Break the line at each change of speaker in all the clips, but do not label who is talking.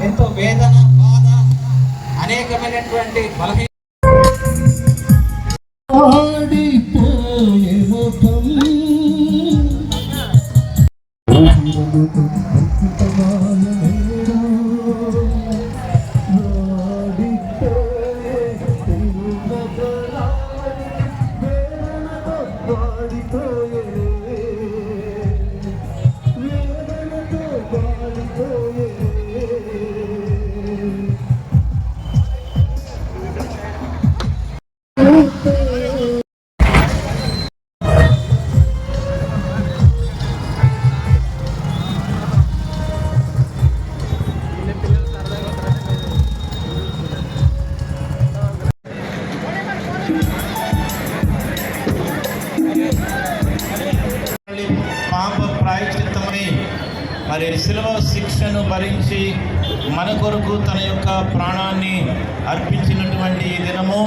ఎంతో వేదన బాధ అనేకమైనటువంటి బలహీన
పాప ప్రాయచిత్తమై మరి శిలువ శిక్షను భరించి మన కొరకు తన యొక్క ప్రాణాన్ని అర్పించినటువంటి ఈ దినము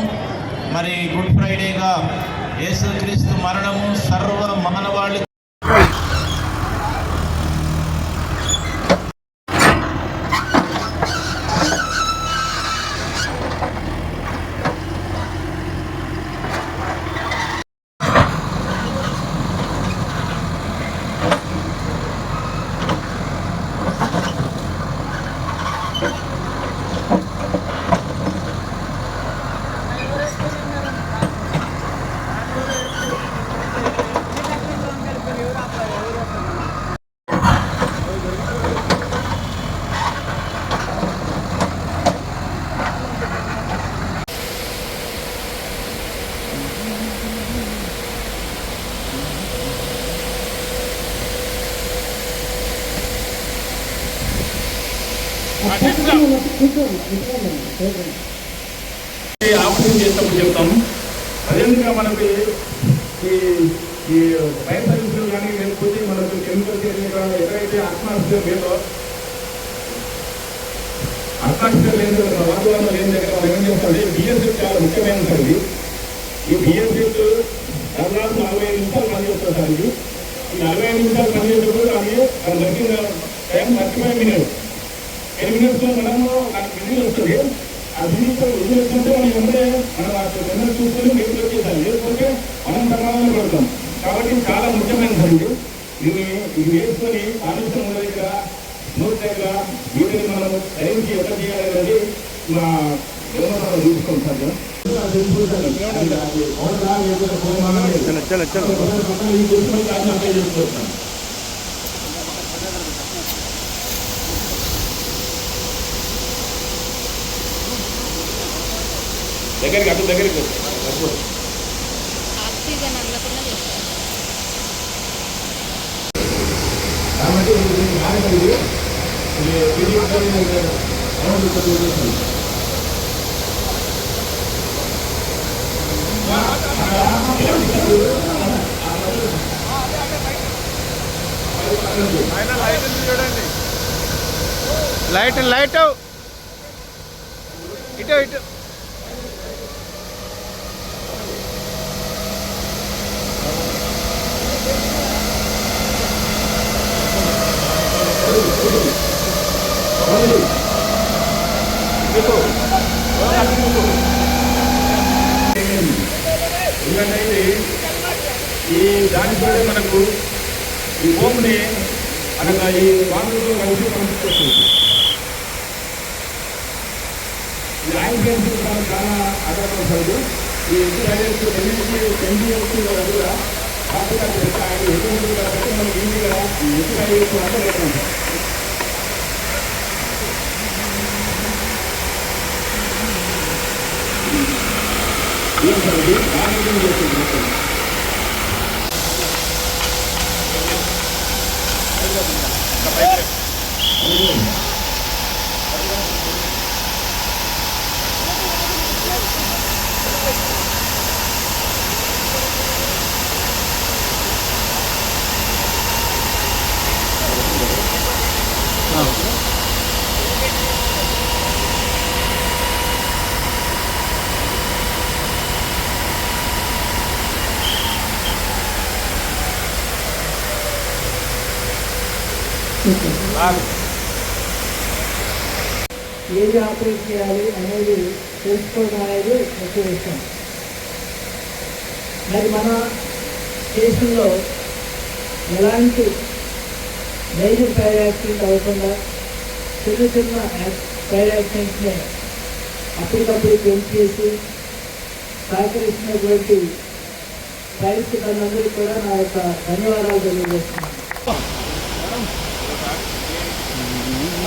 మరి గుడ్ ఫ్రైడేగా యేసుక్రీస్తు మరణము సర్వ మానవాళి
ఆపరేషన్ చేసినప్పుడు చెప్తాము అదేవిధంగా మనకి ఈ ఈ ఫైర్ సర్వీసులు కానీ లేకపోతే మనకు కెమికల్స్ ఎక్కడైతే అట్మాస్ఫియర్ లేదో అట్మాస్ఫియర్ లేని వాతావరణం లేని దగ్గర మనం ఏం చేస్తామంటే బిఎస్ఎఫ్ చాలా ముఖ్యమైనది ఈ బిఎస్ఎఫ్ దాదాపు నలభై ఐదు నిమిషాలు పనిచేస్తారు సార్ ఇది. ఈ నలభై ఐదు నిమిషాలు పనిచేసేటప్పుడు అది మన దొరికిన టైం మర్చిపోయి. మినిట్ ఎన్ని మినిట్స్లో మనము నాకు విజిల్ వస్తుంది ఆ విజిల్ విజిల్ వచ్చినట్టు మనం వెంటనే మనం ఆ జనరల్ చూసుకొని మీకు వచ్చేసాం లేకపోతే మనం ప్రమాదంలో పడతాం కాబట్టి చాలా ముఖ్యమైన సంగతి ఇది ఇది వేసుకొని ఆలోచన ఉన్న దగ్గర నోట్ దగ్గర వీటిని మనం టైంకి ఎట్లా చేయాలనేది మా వ్యవహారం చూసుకుంటాం చలో చలో చలో దగ్గరికి అటు దగ్గరికి
ఆక్సిజన్ అందకుండా చేస్తారు.
కాబట్టి ఇది నాయకుడు ఇది. చదువుతుంది
లైట్ లైట్ ఇటు ఇటు.
ఎందుకంటే ఇది ఈ దాంట్లో మనకు ఈ భూమిని అనగా ఈ బాంధవులు కలిసి పంపిస్తుంది ఈ ఆయిల్ గ్యాస్ చాలా చాలా ఈ ఇంటి ఎన్నింటి ఎన్ని వస్తుంది కూడా కాకపోతే ఆయన ఎటువంటి మనకి ఈజీగా ఈ అందరూ என்பது மாநிலங்களுக்கு இருக்கும் Thank you.
ఏది ఆపరేట్ చేయాలి అనేది తెలుసుకోవడం అనేది ముఖ్య విషయం. మరి మన దేశంలో ఎలాంటి మేజర్ ఫైర్ యాక్సిడెంట్ అవ్వకుండా చిన్న చిన్న ఫైర్ యాక్సిడెంట్ని అప్పటికప్పుడు పెంచేసి సహకరిస్తున్నటువంటి ఫైర్స్ తనందరికీ కూడా నా యొక్క ధన్యవాదాలు తెలియజేస్తున్నాను.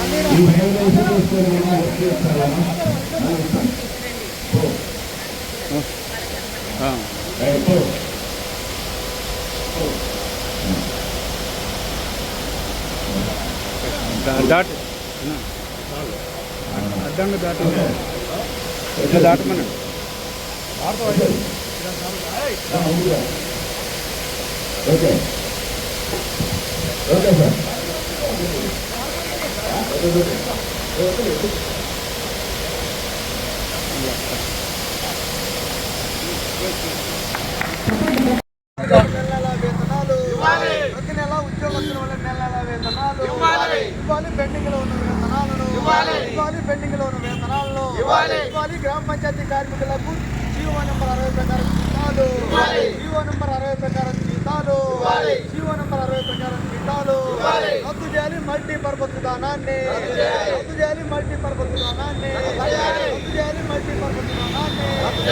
ఈ వైబ్రేషన్ వస్తే వర్క్ చేస్తాను
దాటి అడ్డంగా దాటి ఇట్లా
ఓకే. Okay sir.
ప్రతి నెల ఉద్యోగస్తుల వల్ల నెల నెల వేతనాలు ఇవ్వాలి పెండింగ్లో ఉన్న వేతనాలను ఇవ్వాలి పెండింగ్లో ఉన్న వేతనాలను ఇవ్వాలి గ్రామ పంచాయతీ కార్మికులకు జీవో నెంబర్ అరవై ప్రకారం జీతాలు. జీవో నెంబర్ అరవై ప్రకారం జీతాలు. జీవో నెంబర్ అరవై ప్రకారం జీతాలు. రద్దు చేయాలి మల్టీ పర్పస్ విధానాన్ని రద్దు చేయాలి. మల్టీ పర్పస్ విధానాన్ని రద్దు చేయాలి. మల్టీ పర్పస్ విధానాన్ని రద్దు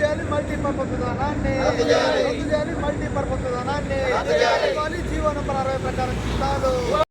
చేయాలి. మల్టీ పర్పస్ విధానాన్ని రద్దు చేయాలి. మల్టీ పర్పస్ విధానాన్ని జీవో నెంబర్ అరవై ప్రకారం జీతాలు.